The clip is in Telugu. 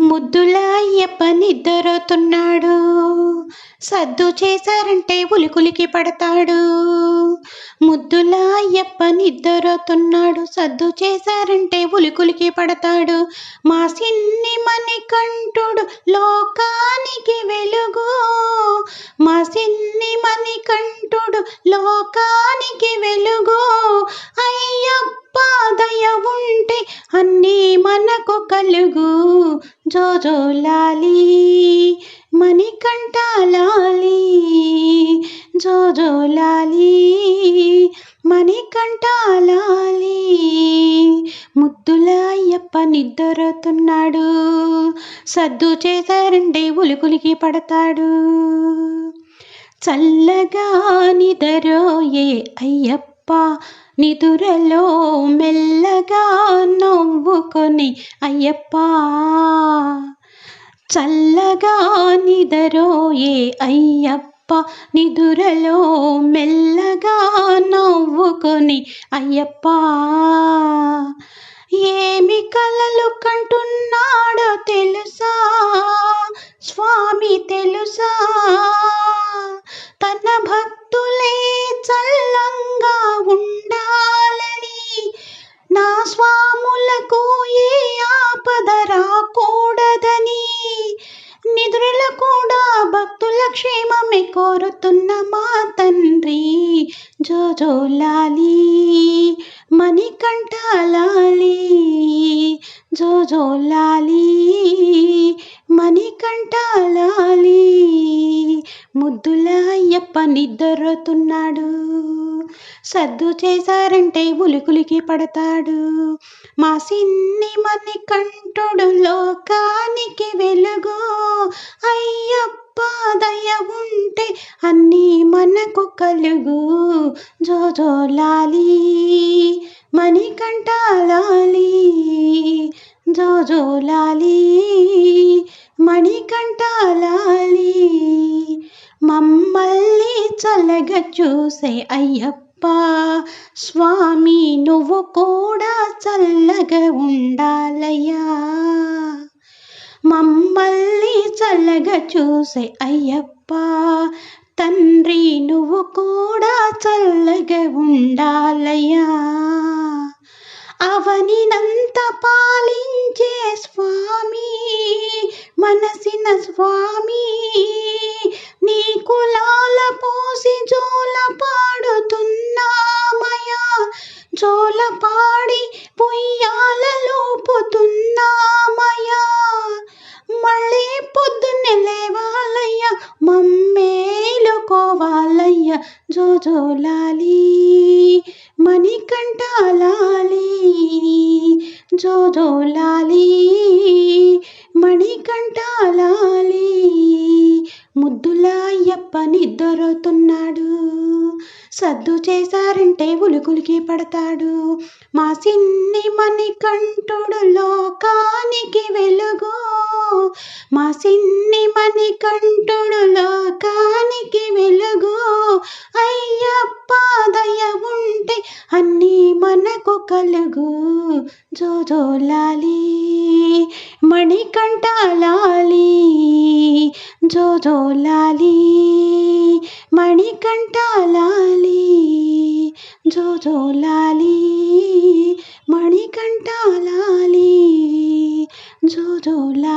ముద్దుల అయ్యప్ప నిద్రతున్నాడు సద్దు చేశారంటే ఉలికులికి పడతాడు. ముద్దుల అయ్యప్ప నిద్రతున్నాడు సద్దు చేశారంటే ఉలికులికి పడతాడు. మా సిన్ని మణికంఠుడు లోకానికి వెలుగు. మా సిన్ని మణికంఠుడు లోకానికి వెలుగు. అన్నీ మనకు కలుగు. జోజో లాలి మణికంఠ లాలి జోజో లాలి మణికంఠ లాలి ముద్దుల అయ్యప్ప నిద్రతున్నాడు సద్దు చేశారంటే ఉలుకులికి పడతాడు. చల్లగా నిదరోయే అయ్యప్ప నిదురలో మెల్లగా నవ్వుకొని అయ్యప్ప! చల్లగా నిదరోయే అయ్యప్ప! నిదురలో మెల్లగా నవ్వుకొని అయ్యప్ప! ఏమి కలలు కంటున్నాడో తెలుసా? స్వామి తెలుసా? తన భక్తులే చల్లంగా ఉండా క్షేమమే కోరుతున్న మా తండ్రి జోజోలాలి మణికంఠ లాలి జోజోలాలి మణికంఠ లాలి ముద్దుల అయ్యప్ప నిద్రతున్నాడు సద్దు చేశారంటే ఉలికులికి పడతాడు. మా సిన్ని మణికంఠుడు లోకానికి వెలుగు అయ్యప్ప దయ ఉంటే అన్నీ మనకు కలుగు. జోజో లాలి మణికంఠ లాలి. జోజో లాలి మణికంఠ లాలి. మమ్మల్ని చల్లగా చూసే అయ్యప్ప స్వామి నువ్వు కూడా చల్లగా ఉండాలయ్యా. మమ్మల్ని చల్లగా చూసే అయ్యప్ప తండ్రి నువ్వు కూడా చల్లగా ఉండాలయ్యా. అవనినంత పాలించే స్వామి మనసిన స్వామి జోజోలాలి మణికంఠ లాలి జోజోలాలి మణికంఠ లాలి ముద్దుల సద్దు చేశారంటే ఉలుకులికి పడతాడు. మా సిన్ని మణికంఠుడు లోకానికి వెలుగు మా సిన్ని మణికంఠుడు మనకు కలుగు జోజోలాలి మణికంఠ లాలి జోజోలాలి మణికంఠ లాలి జోజోలాలి మణికంఠ లాలి జోజోలాలి